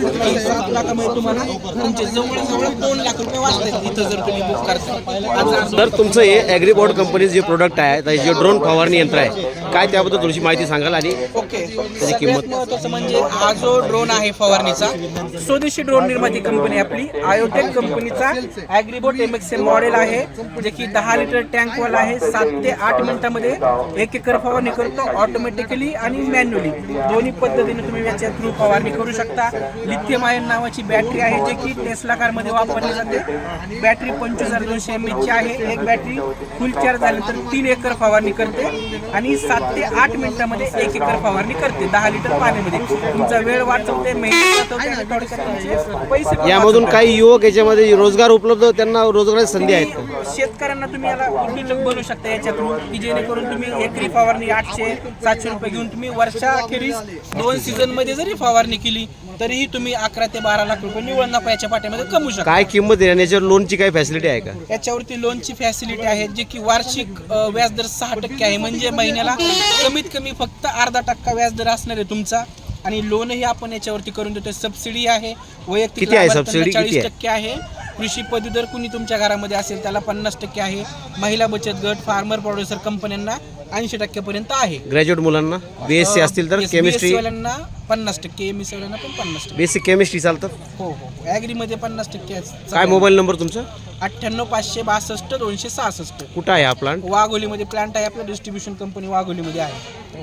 सात लाखामध्ये तुम्हाला तुमचे जवळजवळ दोन लाख रुपये वाचतात इथं जर तुम्ही बुक करता तर तुमचं हे ॲग्रीबोर्ड कंपनीचं जे प्रोडक्ट आहे जे ड्रोन फवारणी यंत्र आहे काय त्याबद्दल थोडीशी माहिती सांगाल आणि ओके. सगळ्यात महत्वाचं म्हणजे हा जो ड्रोन आहे फवारणीचा स्वदेशी ड्रोन निर्माती कंपनी आपली. आयोटेक कंपनीचा ॲग्रीबोट एम एक्स मॉडेल आहे जे की दहा लिटर टँक वाला आहे सात ते आठ मिनिटामध्ये एक एकर फवारणी करतो ऑटोमॅटिकली आणि मॅन्युअली दोन्ही पद्धतीने तुम्ही याच्या थ्रू फवारणी करू शकता. लिथियम आयन नावाची बॅटरी आहे जे की टेस्ला कारमध्ये वापरली जाते. बॅटरी पंचवीस हजार दोनशे एम ची आहे. एक बॅटरी फुल चार्ज झाल्यानंतर तीन एकर फवारणी करते आणि सात ते आठ मिनिटामध्ये एक एकर फवारणी करते दहा लिटर पाण्यामध्ये. तुमचा वेळ वाचवते पैसे यामधून. काही युवक याच्यामध्ये रोजगार उपलब्ध त्यांना रोजगाराची संधी आहेत शेतकऱ्यांना तुम्ही याला उद्योजक बनवू शकता याच्या थ्रू की जेणेकरून तुम्ही एकरी फवारणी आठशे सातशे रुपये घेऊन तुम्ही वर्षाखेरीस दोन सीझनमध्ये जरी फवारणी केली तरीही तुम्ही अकरा ते बारा लाख रुपये निवड नफा याच्या पाठीमध्ये कमवू शकता. काय किंमत आहे? आणि याच्यावर लोनची काय फॅसिलिटी आहे का? याच्यावरती लोनची फॅसिलिटी आहे जे की वार्षिक अ, व्याजदर सहा टक्के आहे. म्हणजे महिन्याला कमीत कमी फक्त अर्धा टक्का व्याजदर असणार आहे तुमचा. आणि लोनही आपण याच्यावरती करून देतो सबसिडी आहे वैयक्तिक किती आहे लाभार्थ्यांना सबसिडी? किती 40 आहे? टक्के आहे. कृषी पदवीधर कुणी तुमच्या घरामध्ये असेल त्याला पन्नास टक्के आहे. महिला बचत गट फार्मर प्रोड्युसर कंपन्यांना ऐंशी टक्क्यापर्यंत आहे. ग्रॅज्युएट मुलांना बी एस सी असतील तर केमिस्ट्री वाल्यांना पन्नास टक्के एम एस वाल्यांना पण पन्नास टक्के. बी एस सी केमिस्ट्री चालतं? हो हो ॲग्रीमध्ये पन्नास टक्के आहे. काय मोबाईल नंबर तुमचा? अठ्ठ्याण्णव पाचशे बासष्ट दोनशे सहासष्ट. कुठं आहे हा प्लांट वाघोलीमध्ये प्लांट आहे आपलं डिस्ट्रीब्युशन कंपनी वाघोलीमध्ये आहे.